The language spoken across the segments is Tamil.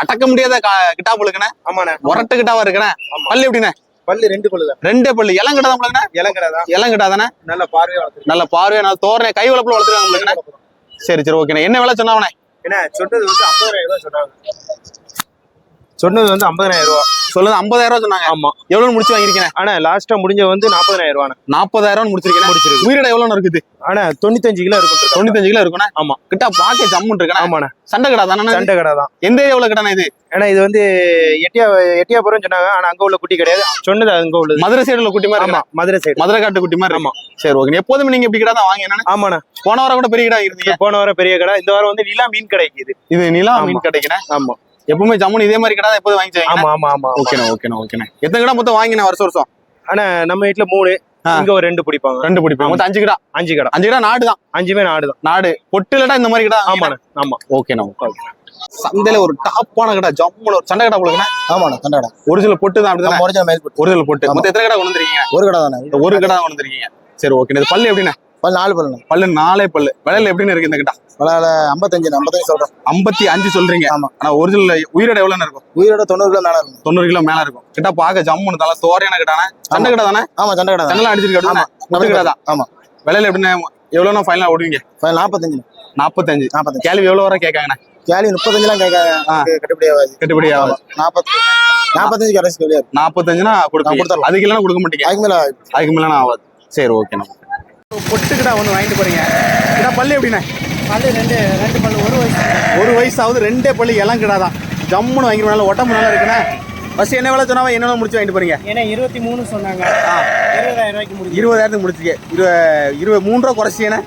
அடக்க முடியாத கிட்டா புழுக்கண்ணே ஆமாண்ணே. உரட்டு கிட்டாவா இருக்கண்ணே பல்லு எப்படிண்ணே? பல்லு ரெண்டு பல்லு ரெண்டே பல்லு. தான் புழுக்கண்ணே இளங்கடை தான். இளம் கிட்டா தானே? நல்ல பார்வையா வளர்த்துருக்கு நல்ல பார்வையா நல்ல தோரணை கை வளப்புல வளர்த்துருக்காங்க புழுக்கண்ணே சரி சரி ஓகேண்ணே. என்ன விலை சொன்னாவனே என்ன சொன்னது வந்து ஐம்பதாயிரம் சொன்னாங்க. சொன்னது வந்து ஐம்பதாயிரம் ரூபா சொல்லுது ஐம்பதாயிரம் ரூபா சொன்னாங்க. ஆமா. எவ்வளவு முடிச்சு வாங்கிருக்கேன் ஆனா லாஸ்டா முடிஞ்ச வந்து நாற்பதாயிரம் ரூபாண்ணே நாற்பதாயிரம் முடிச்சிருக்கேன் முடிச்சிருக்கு. உயிரிட எவ்வளவு இருக்குது? ஆனா தொண்ணூத்தஞ்சு கிலோ இருக்கும் தொண்ணூத்தஞ்சு கிலோ இருக்குண்ணே? ஆமா. கிட்டா பாக்க ஜம்முன் இருக்கண்ணே? ஆமாண்ணே. சண்டை கடா தானே சண்டை கடை தான். எந்த ஏரியாவுல கிட்டானே இது? ஏன்னா இது வந்து எட்டியா எட்டியாபுரம் சொன்னாங்க. ஆனா அங்க உள்ள குட்டி கிடையாது. சொன்னது அங்க உள்ளது. மதுரை சைடுல குட்டி மாதிரி ஆமா இருக்கா மதுரை சைடு மதுரை காட்டு குட்டி மாதிரி ஆமா. சரி ஓகே. எப்போதுமே நீங்க இப்படி கிடா தான் வாங்க ஆமாண்ணே. போன வாரம் கூட பெரிய கிடா இருந்தீங்க போன வாரம் பெரிய கடை. இந்த வாரம் வந்து நிலா மீன் கிடைக்குது இது. நிலா. மீன் கிடைக்கிறேன் ஆமா. எப்பவுமே ஜம்முன் இதே மாதிரி கிடா தான் எப்போதும் வாங்கி ஆமா ஆமா ஆமா ஓகேண்ணா ஓகேண்ணா ஓகேண்ணா. எத்தனை கிடா மொத்தம் வாங்கினேன் வருஷம் வருஷம்? ஆனா நம்ம வீட்டுல மூணு. இங்க ஒரு ரெண்டு பிடிப்பாங்க. ரெண்டு பிடிப்பேன் மொத்தம் அஞ்சு கிடா? அஞ்சு கடை. அஞ்சு கிடா நாடு தான்? அஞ்சுமே நாடு தான். நாடு. பொட்டுலடா இந்த மாதிரி கிடா ஆமாண்ணே ஆமா. ஓகேண்ணா ஓகே சந்தையில ஒரு டாப்பான கடை ஜம்முல ஒரு சண்டை கடை உங்களுக்கு ஆமாண்ணா தண்டடா ஒரு சில பொட்டு தான் அப்படிதானே? ஒரு சில பொட்டு. மொத்தம் எத்தனை கடை கொண்டு வந்திருக்கீங்க? ஒரு கடை தானே இந்த ஒரு கடை கொண்டு வந்திருக்கீங்க. சரி ஓகே இது பல்லு எப்படிண்ணே? பல் நாலு பல்லுண்ணா. பல்லு நாலே பல்லு. விலையில எப்படின்னு இருக்கு இந்த கிட்ட? விலையில ஐம்பத்தஞ்சு ஐம்பத்தஞ்சு சொல்றேன். ஐம்பத்தி அஞ்சு சொல்றீங்க. ஆமா. ஆனா ஒரிஜினல் உயிரோட எவ்வளவு இருக்கும்? உயிரோட தொண்ணூறு கிலோ மேல இருக்கும். தொண்ணூறு கிலோ மேல இருக்கும். கிட்ட பாக்க ஜம்முன்னு தலை தோரையான கிட்டானே சண்டை கடை தானே? ஆமா சண்டை கடை தான். சண்டை அடிச்சிருக்க ஆமா. முட்டு கடை தான். ஆமா. விலையில எப்படின்னு எவ்வளவு ஃபைனலா ஓடுவீங்க? பல் நாற்பத்தஞ்சு நாற்பத்தஞ்சு நாற்பத்தஞ்சு கேள்வி எவ்வளவு வர கேட்காங்கண்ணே? கேலி முப்பத்தஞ்சுலாம் கேட்க ஆ. கட்டுப்படி ஆகாது. கட்டுப்படி ஆகும் நாற்பத்தி நாற்பத்தஞ்சு கரைசி நாற்பத்தஞ்சுனா கொடுப்பீங்க. கொடுத்துடலாம். அதுக்கு இல்லைன்னா கொடுக்க மாட்டீங்க. அதுக்கு மேல ஆகாது. அதுக்கு மேலே ஆகாது. சரி ஓகேண்ணா பொட்டுக்கிட்டா ஒன்று வாங்கிட்டு போறீங்க. கிட்டா பல்லு எப்படிண்ணே? பல்லு ரெண்டு ரெண்டு பல்லு ஒரு வயசு. ஒரு வயசு ஆகுது ரெண்டே பல்லு இளம் கிடா தான் ஜம்முன்னு வாங்கிட்டு நல்ல உடம்பு நல்லா இருக்குண்ணே. ஃபர்ஸ்ட் என்ன வேலை சொன்னாவா என்ன முடிச்சு வாங்கிட்டு போறீங்க? ஏன்னா இருபத்தி மூணு சொன்னாங்க. இருபதாயிரம் ரூபாய்க்கு இருபதாயிரத்துக்கு முடிச்சிக்க. இருபது இருபது மூணு ரூபா குறைச்சிங்கண்ணே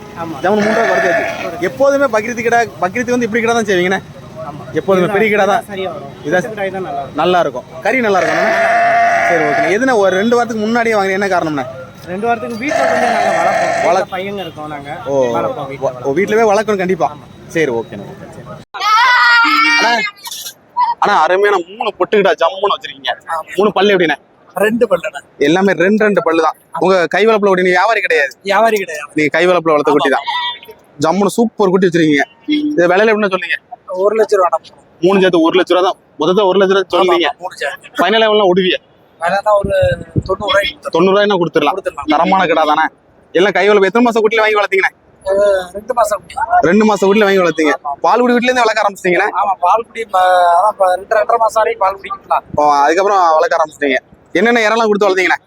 ஜம்முன்னு மூணு ரூபா குறைச்சாச்சு. எப்போதுமே பக்ரீத்து கிடா பக்ரீத்து வந்து இப்படி கிடா தான் செய்வீங்கண்ணே. எப்போதுமே பெரிய கிடா தான். இதான் நல்லா இருக்கும் நல்லா இருக்கும். கறி நல்லா இருக்கும் சரி ஓகே எதுனா ஒரு ரெண்டு வாரத்துக்கு முன்னாடியே வாங்குறீங்க என்ன காரணம்ண்ணே? ரெண்டு வாரத்துக்கு வீட்டில் கொஞ்சம் நாங்கள் வளர்ப்போம். வள- பையங்க இருக்கோம் நாங்க. ஓ ஓ வீட்டிலவே வளர்க்கணும் கண்டிப்பா. சரி ஓகேண்ணா அண்ணா அண்ணா அருமையான மூணு பொட்டுக்கிட்டா ஜம்முன்னு வச்சிருக்கீங்க. மூணு பல்லு எப்படிண்ணே? ரெண்டு பல்லுண்ணா. எல்லாமே ரெண்டு ரெண்டு பல்லு தான் உங்க கை வளப்புல ஓடி நீங்க வியாபாரி கிடையாது. வியாபாரி கிடையாது. நீங்க கை வளப்புல வளர்த்த குட்டி தான். ஜம்முன்னு சூப்பர் குட்டி வச்சிருக்கீங்க. இது விலையில எப்படின்னு சொன்னீங்க ஒரு லட்ச ரூபா மூணு சேர்த்து ஒரு லட்ச ரூபா தான் மொத்தத்தை ஒரு லட்ச ரூபா சொன்னீங்க ஃபைனல் லெவல்லாம் விடுவிய வேணா ஒரு தொண்ணூறு ரூபாய்க்கு தொண்ணூறு ரூபாய் கொடுத்துடலாம். தரமான கடை தானே? எல்லாம் கை வளப்பு எத்தனை மாசம் குட்டில வாங்கி வளர்த்தீங்கண்ணே? ரெண்டு மாசம் ரெண்டு மாசம் குட்டில வாங்கி வளர்த்தீங்க. பால் குடி வீட்டுல இருந்து வளர்க்க ஆரம்பிச்சிட்டீங்களே ஆமா பால் குடி ம- அதான் இப்ப ரெண்டு ரெண்டரை மாசம் வரைக்கும் பால் குடிக்கலாம் ஓ, அதுக்கப்புறம் வளர்க்க ஆரம்பிச்சிட்டீங்க. என்னென்ன இறலாம் கொடுத்து வளர்த்தீங்கண்ணே?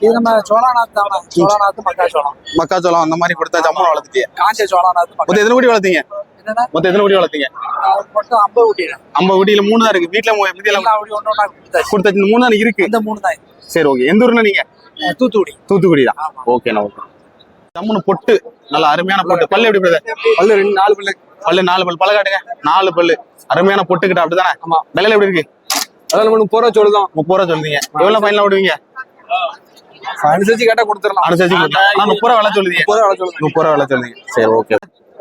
இது நம்ம சோழநாத் தானே. சோழநாத் மக்காச்சோளம் மக்காச்சோளம் அந்த மாதிரி கொடுத்தா ஜம்முன்னு வளர்த்துட்டீங்க காஞ்ச சோழநாத் எத்தனை குட்டி வளர்த்தீங்க? மொத்தம் எத்தனை குட்டி வளர்த்தீங்க? மட்டும் ஐம்பது குட்டியில மூணு தான் இருக்கு. வீட்டுல மீதி எல்லாம் எல்லா குடி ஒன்று ஒன்றா கொடுத்தாச்சு. மூணு தான் இருக்கு. இந்த மூணு தான். சரி ஓகே எந்த ஊர்ல நீங்க? தூத்துக்குடி. தூத்துக்குடி தான். ஓகேண்ணா ஓகே ஜம்முன்னு பொட்டு. நல்ல அருமையான பொட்டு. பல்லு எப்படி பல்லு ரெண்டு நாலு பல்லு. பல்லு நாலு பல்லு. பல்ல காட்டுங்க. நாலு பல்லு. அருமையான பொட்டுக்கிட்ட அப்படிதானே. விலையில எப்படி இருக்கு? அதான் நம்ம முப்பது ரூபா சொல்லுதான் முப்பது ரூபா சொல்லுங்க எவ்வளவு ஃபைனலா விடுவீங்க? அனுசரிச்சு கேட்டா கொடுத்துடலாம். அனுசரிச்சு. ஆனா முப்பது ரூபா விலை சொல்லுதீங்க. முப்பது ரூபா விலை சொல்லுங்க சரி ஓகே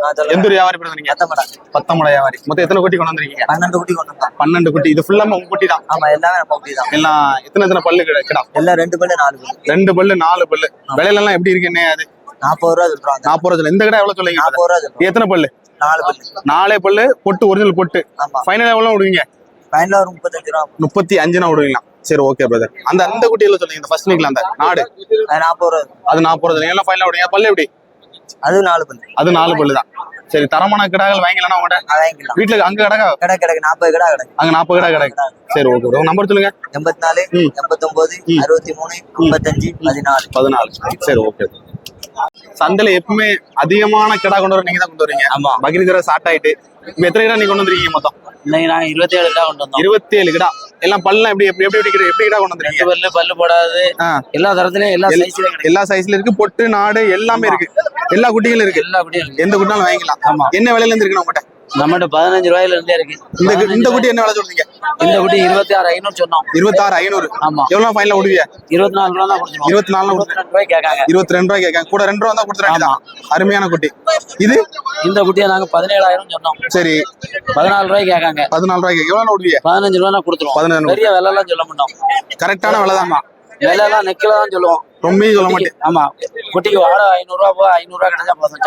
எந்த ஒரு வியாபாரி பிரதர் நீங்க பத்தமடை. வியாபாரி. மொத்தம் எத்தனை குட்டி கொண்டு வந்திருக்கீங்க? பன்னெண்டு குட்டி கொண்டு வந்தோம். பன்னெண்டு குட்டி. இது ஃபுல்லாம உங்க குட்டி தான்? ஆமா எல்லாமே நம்ம குட்டி தான். எல்லாம் எத்தனை எத்தனை பல்லு கிட- எல்லாம் ரெண்டு பல்லு நாலு பல்லு. ரெண்டு பல்லு நாலு பல்லு. விலையில எல்லாம் எப்படி இருக்குன்னு அது? நாற்பது ரூபா சொல்றாங்க நாற்பது ரூபா. இந்த கடை எவ்வளவு சொல்லுங்க நாற்பது ரூபா எத்தனை பல்லு? நாலு பல்லு. நாலே பல்லு பொட்டு ஒரிஜினல் பொட்டு. ஃபைனல் எவ்வளவு விடுவீங்க? ஃபைனலா ஒரு முப்பத்தஞ்சு ரூபா. முப்பத்தி அஞ்சுனா விடுவீங்களா? சரி ஓகே பிரதர் அந்த அந்த குட்டியில சொல்லுங்க. இந்த ஃபர்ஸ்ட் நீக்ல அந்த நாடு. அது நாற்பது ரூபா அது நாற்பது ரூபா எல்லாம் ஃபைனல் விடுவீங்க. பல்லு எப்படி? அது நாலு பல்லு. அது நாலு பல்லு தான். சரி தரமான கிடாக்கள் வாங்கிக்கலாம் உங்கள்கிட்ட வாங்கிக்கலாம். வீட்டுல அங்க கடை கடை கிடக்கு நாற்பது கடை கிடக்கு. அங்க நாற்பது கடை கிடக்கு. சரி ஓகே உங்க நம்பர் சொல்லுங்க. எண்பத்தி நாலு ம். எண்பத்தொன்பது ம். அறுபத்தி மூணு ஐம்பத்தஞ்சு பதினாலு. பதினாலு. சரி ஓகே சந்தையில எப்பவுமே அதிகமான கிடா கொண்டு வர நீங்க தான் கொண்டு வரீங்க. ஆமா. பக்ரீத் ஸ்டார்ட் ஆயிட்டு. இப்ப எத்தனை கிடா நீங்க கொண்டு வந்திருக்கீங்க மொத்தம்? இன்னைக்கு நாங்க இருபத்தி ஏழு கடை கொண்டு வந்தோம். இருபத்தி ஏழு கிடா. எல்லாம் பல்லாம் எப்படி எப்படி எப்படி எப்படி எப்படி கிடா கொண்டு வந்திருக்கீங்க? பல்லு பல்லு போடாது. எல்லா தரத்துலயும் எல்லா சைஸ்லயும் எல்லா சைஸ்ல இருக்கு. பொட்டு நாடு எல்லாமே இருக்கு. எல்லா குட்டிகளும் இருக்கு. எல்லா குட்டியும் எந்த குட்டினாலும் வாங்கிக்கலாம். ஆமா. என்ன விலையில இருந்து இருக்கு நம்மகிட்ட நம்மகிட்ட பதினஞ்சு ரூபாயில இருந்தே இருக்கு. இந்த இந்த குட்டி என்ன விலை சொல்றீங்க? இந்த குட்டி இருபத்தி ஆறு ஐநூறு சொன்னோம். இருபத்தாறு ஐநூறு. ஆமா. எவ்வளவு ஃபைனல் விடுவிய இருபத்தி நாலு ரூபா தான் கொடுத்துருவோம். இருபத்தி நாலு ரூபாய் கேட்காங்க. இருபத்தி ரெண்டு ரூபாய் கேட்காங்க. கூட ரெண்டு ரூபா தான் கொடுத்துறாங்க. அருமையான குட்டி. இது? இந்த குட்டியை நாங்க பதினேழாயிரம் சொன்னோம். சரி. பதினாலு ரூபாய் கேட்காங்க. பதினாலு ரூபாய் எவ்வளவு விடுவிய பதினஞ்சு ரூபா கொடுத்துருவோம். பதினஞ்சு பெரிய விலை எல்லாம் சொல்ல மாட்டோம். கரெக்டான விலை தான் விலை எல்லாம் நெக்கில தான் சொல்லுவோம். ரொம்பவே சொல்ல மாட்டேன் ஆமா. குட்டிக்கு வாடகை ஐநூறு ரூபா போக ஐநூறு ரூபா கிடைச்சா போதும்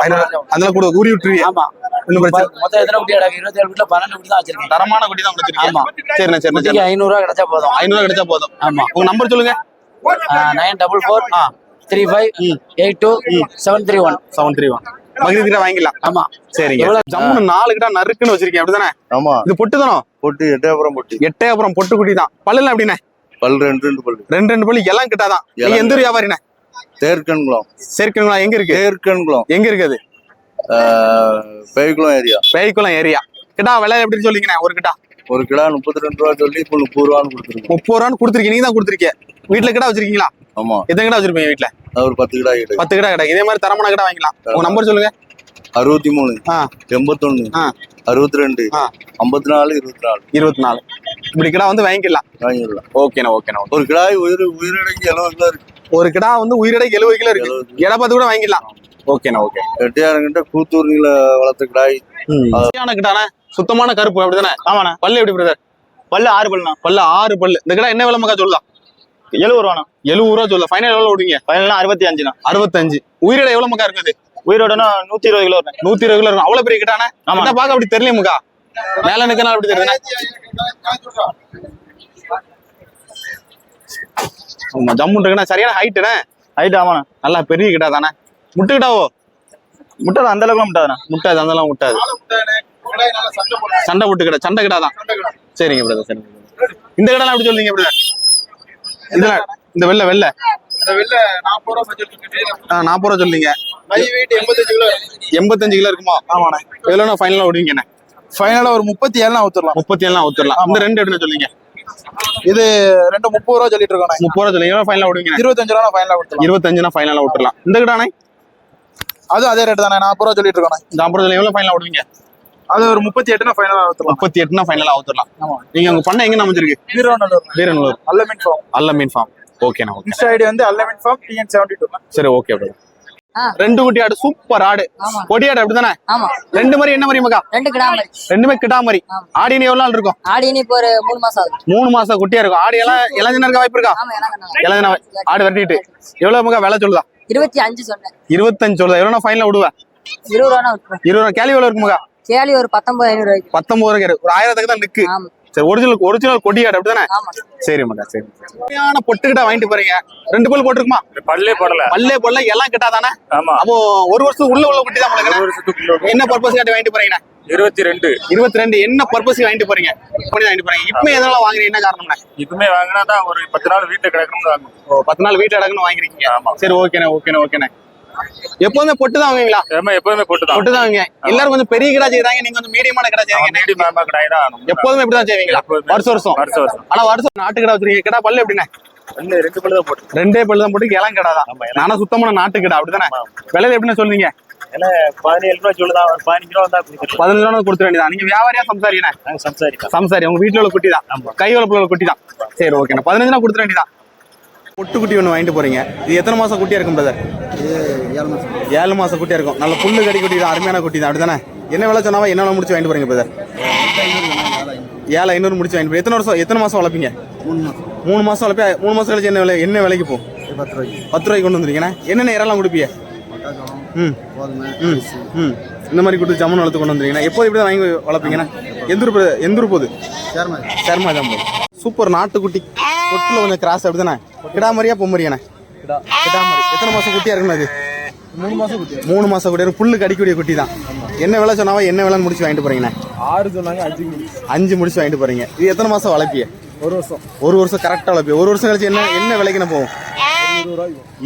அதெல்லாம் கூட ஊறி விட்டுருவீங்க ஆமா. ஒன்றும் பிரச்சனை மொத்தம் எத்தனை குட்டி கிடக்கு? இருபத்தி ஏழு குட்டில பன்னெண்டு குட்டி தான் வச்சிருக்கேன். தரமான குட்டி தான் ஆமா. சரிண்ணே சரிண்ணே சரி ஐநூறு ரூபா கிடைச்சா போதும். ஐநூறு கிடைச்சா போதும். ஆமா. உங்க நம்பர் சொல்லுங்க. Nine double four three five eight two seven three one. Seven three one. மகிழ்ச்சி கிட்ட வாங்கிக்கலாம் ஆமா. சரிங்க? ஜம்முன்னு நாலு கிட்ட நறுக்குன்னு வச்சிருக்கேன். அப்படிதானே? ஆமா. இது பொட்டு தானோ? பொட்டு எட்டயபுரம் பொட்டு. எட்டே அப்புறம் பொட்டு குட்டி தான். பல்லுல அப்படிண்ணே பல் ரெண்டு ரெண்டு பல்லு. ரெண்டு ரெண்டு பல்லு எல்லாம் கிட்டாதான். நீங்க எந்த வியாபாரிண்ணே தேர்க்கன்குளம். சரிங்களா எங்க இருக்கு? தேர்க்கன்குளம். எங்க இருக்குது? பேய்குளம் ஏரியா. பேய்க்குளம் ஏரியா. கிட்டா விலை எப்படின்னு சொல்லிங்கண்ணே ஒரு கிட்டா? ஒரு கிலோ முப்பத்தி ரெண்டு ரூபா சொல்லி இப்போ முப்பது ரூபான்னு கொடுத்துருக்கோம் முப்பது ரூபான்னு கொடுத்துருக்கீங்க. நீங்க தான் கொடுத்துருக்கீங்க. வீட்டுல கிட்ட வச்சிருக்கீங்களா? ஆமா. எத்தனை கிட்ட வச்சிருப்பீங்க வீட்டுல ஒரு பத்து கிலோ கிட்ட. பத்து கிட்ட கிட்ட. இதே மாதிரி தரமான கிட்ட வாங்கிக்கலாம். உங்க நம்பர் சொல்லுங்க. அறுபத்தி மூணு எண்பத்தொன்னு. அறுபத்தி ரெண்டு. ஐம்பத்தி நாலு இருபத்தி நாலு. இருபத்தி நாலு. இப்படி கிடா வந்து வாங்கிக்கலாம் வாங்கிடலாம். ஓகேண்ணா ஓகேண்ணா ஓகே. ஒரு கிடாய் உயிர் உயிரிழங்கி எழுபது கிலோ இருக்கு. ஒரு கிடா வந்து உயிரிடை எழுபது கிலோ இருக்கு எடை பார்த்து கூட வாங்கிக்கலாம் ஓகேண்ணா ஓகே எட்டையாரங்கிட்ட கூத்தூர்ல வளர்த்த கிடாய். கிட்டானே சுத்தமான கருப்பு அப்படிதானே? ஆமாண்ணா. பல்லு எப்படி பிரதர் பல்லு ஆறு பல்லுண்ணா. பல்லு ஆறு பல்லு. இந்த கிடா என்ன விலமக்கா சொல்லலாம் எழுபது ரூபாண்ணா. எழுபது ரூபா சொல்ல ஃபைனல் எவ்வளவு விடுவீங்க பதினெல்லாம் அறுபத்தி அஞ்சுண்ணா அறுபத்தஞ்சு. உயிரிடை எவ்வளவு மக்கா இருக்குது? உயிரோடனா நூத்தி இருபது கிலோ நூத்தி இருபது கிலோ இருக்கும் அவ்வளவு பெரிய கிட்டானே ஆமா. என்ன பார்க்க அப்படி தெரியல முக்கா மேல நிக்கனால அப்படி தெரியுதுண்ணே ஆமா ஜம்முன் இருக்குண்ணா. சரியான ஹைட்டுண்ணே ஹைட் ஆமாண்ணா. நல்லா பெரிய கிட்டா தானே? முட்டு கிட்டாவோ முட்டை அந்த அளவுக்கு முட்டாதுண்ணா. முட்டாது அதெல்லாம் முட்டாது. சண்டை போட்டு கிடா சண்டை கிடா தான். சரிங்க பிரதர் சரிங்க. இந்த கிடலாம் எப்படி சொல்றீங்க பிரதர் இதுல இந்த வெள்ளை வெள்ளை. நாற்பது ரூபா சொல்றீங்க. எண்பத்தஞ்சு கிலோ. இருக்குமா? ஆமாண்ணே. எவ்வளோண்ணா? ஃபைனலாக விடுவீங்கண்ணே ஃபைனலா ஒரு முப்பத்தி ஏழுனா ஊத்துடலாம் முப்பத்தி ஏழுலாம் ஊத்துடலாம் இந்த ரெண்டு எப்படின்னு சொல்றீங்க இது ரெண்டு முப்பது ரூபா சொல்லிட்டு இருக்கோண்ணே முப்பது ரூபா சொல்லுங்க எவ்வளோ ஃபைனலாக விடுவீங்க. இருபத்தஞ்சு ரூபா ஃபைனலா கொடுத்துலாம் இருபத்தஞ்சுனா ஃபைனலாக விட்டுறலாம் இந்த கிடானே அதுவும் அதே ரேட் தானே. நாற்பது ரூபா சொல்லிட்டு இருக்கோண்ணே இந்த ஐம்பது ரூபா எவ்வளோ ஃபைனலாக விடுவீங்க? அது ஒரு முப்பத்தி எட்டுனா ஃபைனலா ஊத்துலாம் முப்பத்தி எட்டுனா ஃபைனலாக ஊத்துடலாம் ஆமா. நீங்க உங்க பண்ண எங்க அமைஞ்சிருக்கு? வீரநல்லூர் வீரநல்லூர் அல்லமின் ஃபார்ம் அல்ல மீன் ஃபார்ம் ஓகேண்ணா ஓகே இன்ஸ்டா ஐடி வந்து Alamin farm TN seventy two சரி ஓகே. ரெண்டு குட்டி ஆடு சூப்பர் ஆடு. கொடி ஆடு அப்படிதானே ஆமா. ரெண்டு மாதிரி என்ன மாதிரி மக்கா? ரெண்டு கிடா மாதிரி. ரெண்டுமே ஆமா. ஆடினு எவ்வளவு நாள் இருக்கும்? ஆடி இனி இப்போ ஒரு மூணு மாசம் மூணு மாசம் குட்டியா இருக்கும். ஆடு எல்லாம் இளஞ்சனா இருக்க? வாய்ப்பு இருக்கா. இளஞ்சனா ஆடு வெட்டிட்டு. எவ்வளவு மக்கா? விலை சொல்லுதா? இருபத்தி அஞ்சு சொன்னேன். இருபத்தஞ்சு சொல்லுதா? எவ்வளவு ஃபைனல் விடுவேன் இருபது ரூபா இருபது ரூபா. கேள்வி எவ்வளவு இருக்கு மக்கா? கேலி ஒரு பத்தொன்பது ஐநூறு பத்தொன்பது ரூபாய். ஒரு ஆயிரத்துக்கு தான் நிக்கு சரி ஒரிஜினல் ஒரிஜினல் கொடி ஆடு அப்படிதானே சரி மக்கா சரி. சரியான பொட்டுக்கிட்ட வாங்கிட்டு போறீங்க. ரெண்டு பல் போட்டுருக்குமா? பல்லே போடல. பல்லே பொல்ல எல்லாம் கிட்டா தானே ஆமா. அப்போ ஒரு வருஷத்துக்கு உள்ள உள்ள குட்டி தான் உங்களுக்கு என்ன? பர்பஸ் காட்டி. வாங்கிட்டு போறீங்க? இருபத்தி ரெண்டு இருபத்தி ரெண்டு என்ன பர்பஸ் வாங்கிட்டு போறீங்க? எப்படி வாங்கிட்டு போறீங்க. இப்போ எதனால வாங்குறீங்க? என்ன காரணம்னா இதுமே வாங்கினா தான் ஒரு பத்து நாள் வீட்டுல கிடக்கணும்னு வாங்கணும் ஓ, பத்து நாள் வீட்டு அடக்குன்னு வாங்கிருக்கீங்க. ஆமா. சரி ஓகேண்ணே ஓகேண்ணே ஓகேண்ணே எப்போதுமே பொட்டு தான் வாங்குவீங்களா? ஏமா எப்பவுமே போட்டு தான். பொட்டு தான் வாங்குங்க எல்லாரும் கொஞ்சம் பெரிய கடை செய்யறாங்க நீங்க கொஞ்சம் மீடியமான கடை செய்றீங்க. மாமா கடாய் தான் எப்போதுமே இப்படி தான் செய்வீங்களா. வருஷம் வருஷம். வருஷம் வருஷம். ஆனா வருஷம் நாட்டு கடை வச்சிருக்கீங்க. கடை பல்லு எப்படிண்ணே? ரெண்டு பல்லு தான் போட்டு ரெண்டே பல்லு தான் போட்டு இளம் கடை தான். நானும் சுத்தமான நாட்டு கடை அப்படிதானே விலை எப்படின்னு சொல்றீங்க ஏன்னா பதினேழு ரூபா சொல்லுதான் பதினஞ்சு ரூபா பதினஞ்சு ரூபா கொடுத்துட வேண்டியதா நீங்க வியாபாரியா சம்சாரிக்கலாம் சம்சாரி உங்க வீட்டுல உள்ள குட்டி தான் கை வளப்புல உள்ள குட்டி தான் சரி ஓகேண்ணா. பதினஞ்சுனா கொடுத்துட வேண்டியதான் பொட்டு குட்டி ஒன்று வாங்கிட்டு போறீங்க. இது எத்தனை மாசம் குட்டியா இருக்கும் பிரதர் ஏழு மாசம். ஏழு மாசம் குட்டியா இருக்கும். நல்ல புல்லு கடி குட்டி தான் அருமையான குட்டி தான். அப்படிதானே? என்ன விலை சொன்னாவா என்ன விலை முடிச்சு வாங்கிட்டு போறீங்க பிரதர் ஏழு ஐநூறு முடிச்சு வாங்கிட்டு. எத்தனை வருஷம் எத்தனை மாசம் வளர்ப்பீங்க? மூணு மாசம். மூணு மாசம் வளர்ப்பி மூணு மாசம் கழிச்சு என்ன விலை என்ன விலைக்கு போகும்? பத்து ரூபாய்க்கு. பத்து ரூபாய்க்கு கொண்டு வந்துருக்கீங்க என்னென்ன இறலாம் கொடுப்பீங்க? ம். ம். ம். இந்த மாதிரி கொடுத்து ஜம்முன் வளர்த்து கொண்டு வந்துருக்கீங்கன்னா எப்போது இப்படி தான் வாங்கி வளர்ப்பீங்கன்னா எந்த ஊர் எந்த ஊர் போகுது? சேர்மா சர்மா தான் போகுது. சூப்பர் நாட்டுக்குட்டி. கொட்டில் கொஞ்சம் கிராஸ் அப்படிதானே? கிடா மாதிரியா பொம்மரியாண்ணே கிடா. மாதிரி. எத்தனை மாசம் குட்டியா இருக்குண்ணா அது? மூணு மாசம் குட்டி மூணு மாசம் குட்டி புல்லு கடிக்கூடிய குட்டி தான். என்ன விலை சொன்னாவா என்ன விலைன்னு முடிச்சு வாங்கிட்டு போறீங்கண்ணே? ஆறு சொன்னாங்க அஞ்சு அஞ்சு முடிச்சு வாங்கிட்டு போறீங்க. இது எத்தனை மாசம் வளர்ப்பிய? ஒரு வருஷம். ஒரு வருஷம் கரெக்டாக வளர்ப்பிய. ஒரு வருஷம் கழிச்சு என்ன என்ன விலைக்குண்ணே போகும்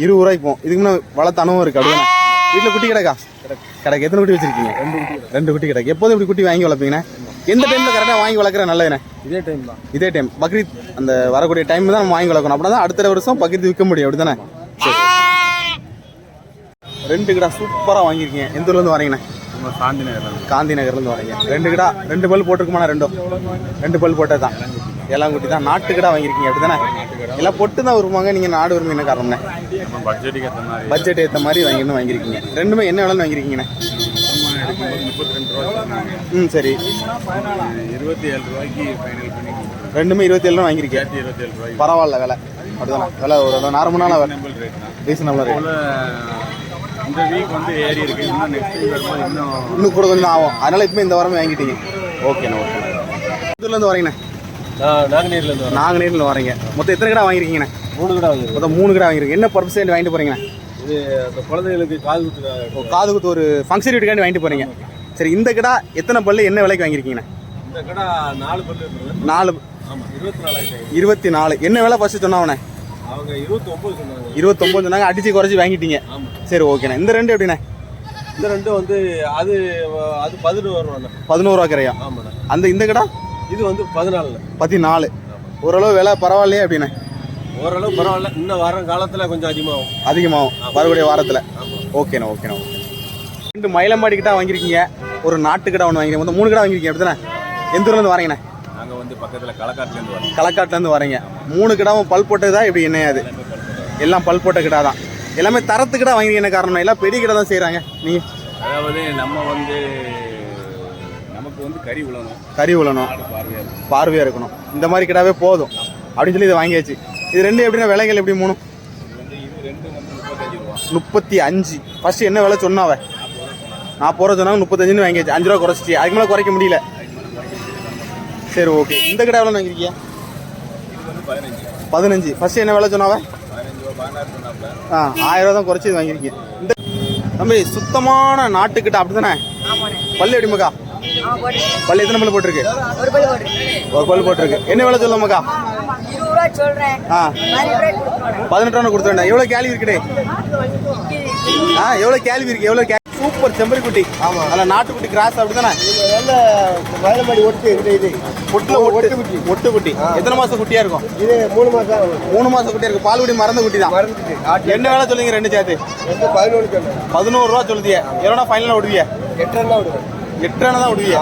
இருபது ரூபாய்க்கு போகும் இதுக்கு முன்னே வளர்த்த அனுபவம் இருக்கு அப்படிதானே? வீட்டில் குட்டி கிடக்கா? கிடக்கு. எத்தனை குட்டி வச்சிருக்கீங்க? ரெண்டு குட்டி ரெண்டு குட்டி கிடக்கு. எப்போதும் இப்படி குட்டி வாங்கி வளர்ப்பீங்கண்ணே? எந்த டைம்ல கரெக்டாக வாங்கி வளர்க்குற நல்லதுண்ணே. இதே டைம் தான். இதே டைம் பக்ரீத் அந்த வரக்கூடிய டைம் தான் நம்ம வாங்கி வளர்க்கணும். அப்படின்னா தான் அடுத்த வருஷம் பக்ரீத் விற்க முடியும். அப்படிதானே? சரி. ரெண்டு கிடா சூப்பராக வாங்கியிருக்கீங்க. எந்த ஊர்லேருந்து வரீங்கண்ணே? நம்ம சாந்தி நகர் காந்தி நகர்லேருந்து வரீங்க. ரெண்டு கிடா ரெண்டு பல் போட்டிருக்குமாண்ணா ரெண்டும் ரெண்டு பல் போட்டது தான். எல்லாம் குட்டி தான். நாட்டு கிடா வாங்கியிருக்கீங்க. அப்படிதானே? எல்லாம் பொட்டு தான் வருவாங்க. நீங்கள் நாடு வருவீங்க என்ன காரணம்ண்ணே? பட்ஜெட்டுக்கு ஏற்ற மாதிரி. பட்ஜெட் ஏற்ற மாதிரி வாங்கிருந்து வாங்கியிருக்கீங்க. ரெண்டுமே என்ன விலைன்னு வாங்கியிருக்கீங்கண்ணே? கேட்கும்போது முப்பத்தி ரெண்டு ரூபா சொன்னாங்க ம் சரி. இருபத்தி ஏழு ரூபாய்க்கு ஃபைனல் பண்ணி கொடுத்துருக்கோம் ரெண்டுமே இருபத்தி ஏழு வாங்கியிருக்கேன். இருபத்தி ஏழு ரூபாய்க்கு பரவாயில்ல விலை. அப்படிதானே. விலை ஒரு நார்மலான விலை. சிம்பிள் ரேட் தான் ரீசனபிளாக ரேட் இந்த வீக் வந்து ஏறி இருக்கு. இன்னும் நெக்ஸ்ட் வீக் வரும்போது இன்னும் இன்னும் கூட கொஞ்சம் ஆகும். அதனால இப்போ இந்த வாரமே வாங்கிட்டீங்க. ஓகேண்ணா ஓகேண்ணா இதுலேருந்து வரீங்கண்ணே? நாங்குநேரில் இருந்து நாங்குநேரில் வரீங்க. மொத்தம் எத்தனை கடை வாங்கியிருக்கீங்கண்ணே? மூணு கடை வாங்கிருக்கோம் மொத்தம் மூணு கடை வாங்கியிருக்கீங்க என்ன பர்பஸ் வாங்கிட்டு போறீங்கண்ணே? இது அந்த குழந்தைகளுக்கு காது குத்துனா ஓ, காது குத்து ஒரு ஃபங்க்ஷன் வீட்டுக்காண்டி வாங்கிட்டு போறீங்க. சரி இந்த கடை எத்தனை பல்லு என்ன விலைக்கு வாங்கியிருக்கீங்கண்ணே இந்த கடை நாலு பல்லு நாலு இருபத்தி நாலு என்ன விலை ஃபர்ஸ்ட் சொன்னவனே அவங்க இருபத்தி ஒம்பது சொன்னாங்க. இருபத்தொம்பது சொன்னாங்க அடிச்சு குறைச்சி வாங்கிட்டீங்க. சரி ஓகேண்ணே இந்த ரெண்டு எப்படிண்ணே? இந்த ரெண்டும் வந்து அது அது பதினொன்று வருவாண்ணா பதினோரு ரூபா கிரையா? ஆமாண்ணா. அந்த இந்த கடை? இது வந்து பதினாலுண்ணா. பதினாலு. ஓரளவு விலை பரவாயில்லையே அப்படிண்ணே. ஓரளவு பரவாயில்ல. இன்னும் வர காலத்தில் கொஞ்சம் அதிகமாகும். அதிகமாகும். வரக்கூடிய வாரத்தில். ஓகேண்ணா ஓகேண்ணா. ஓகே ரெண்டு மயிலம்பாடி கிட்ட வாங்கியிருக்கீங்க. ஒரு நாட்டு கடை ஒன்று வாங்கிருக்கீங்க மொத்தம் மூணு கடை வாங்கியிருக்கீங்க. அப்படிதானே? எந்த ஊர்லேருந்து வரீங்கண்ணே? நாங்கள் வந்து பக்கத்தில் களக்காட்டுலேருந்து வரோம் களக்காட்டுலேருந்து வரீங்க. மூணு கிடாவும் பல் போட்டதா இப்படி என்ன அது? எல்லாம் பல் போட்ட கிடா தான். எல்லாமே தரத்து கிடா வாங்கிருக்கீங்க என்ன காரணம் எல்லாம் பெரிய கிடா தான் செய்கிறாங்க நீங்கள் அதாவது நம்ம வந்து நமக்கு வந்து கறி விழணும் கறி இருக்கும் பார்வையாக இருக்கணும். இந்த மாதிரி கிடாவே போதும். அப்படின்னு சொல்லி இதை வாங்கியாச்சு. இது ரெண்டு எப்படின்னா விலைகள் எப்படி ரூபா முப்பத்தி அஞ்சு. ஃபர்ஸ்ட் என்ன விலை சொன்னாவ? நாற்பது ரூபா சொன்னாங்க முப்பத்தஞ்சுன்னு வாங்கியாச்சு. அஞ்சு ரூபா குறைச்சிச்சு. அதுக்கு மேலே குறைக்க முடியல. சரி ஓகே இந்த கடை எவ்வளோ வந்து பதினஞ்சு. ஃபர்ஸ்ட் என்ன விலை சொன்னாவ? ஆ ஆயிரம் ரூபா தான் குறைச்சி இது வாங்கியிருக்கீங்க இந்த தம்பி சுத்தமான நாட்டுக்கிட்ட அப்படி தானே ஆமாண்ணே. பல்லு எப்படி மக்கா? ஆ போட்டு பல்லு எத்தனை பல்லு போட்டிருக்கு? ஒரு பல்லு போட்டிருக்கு. என்ன விலை சொல்ல மக்கா இருபது ரூபா சொல்றேன். ஆ. பதினெட்டு கொடுத்துருண்டா எவ்வளோ கேள்வி இருக்குடே? ஆ எவ்வளோ கேள்வி இருக்கு? எவ்வளோ சூப்பர் செம்பரி குட்டி ஆமாம் அதில் நாட்டுக்குட்டி கிராஸ் அப்படி தானே நல்ல வயலமாடி ஒட்டு இது. ஒட்டு. குட்டி ஒட்டு குட்டி எத்தனை மாசம் குட்டியா இருக்கும்? இது மூணு மாதம் மூணு மாசம் குட்டியா இருக்கு பால் குடி மறந்த குட்டி தான். மறந்துட்டு. என்ன வேலை சொல்லுங்க ரெண்டு சேர்த்து? சொன்னேன். பதினோரு ரூபா சொல்லுதிய. ஃபைனலாக விடுவிய விடுவேன் எட்டரை தான் விடுவிய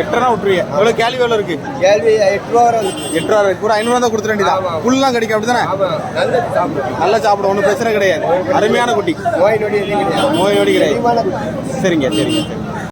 எட்டரை விட்டுருவிய. எவ்வளோ கேள்வி எவ்வளோ இருக்கு? கேள்வி எட்டு ரூபா வராது எட்டு ரூபா ஒரு ஐநூறு தான் கொடுத்துட வேண்டியதான் புல்லாம் கிடைக்கும் அப்படி தானே நல்லா சாப்பிடும் ஒன்றும் பிரச்சனை கிடையாது. அருமையான குட்டி. நோய் நொடி நோய் நொடி கிடையாது. சரிங்க சரிங்க சரி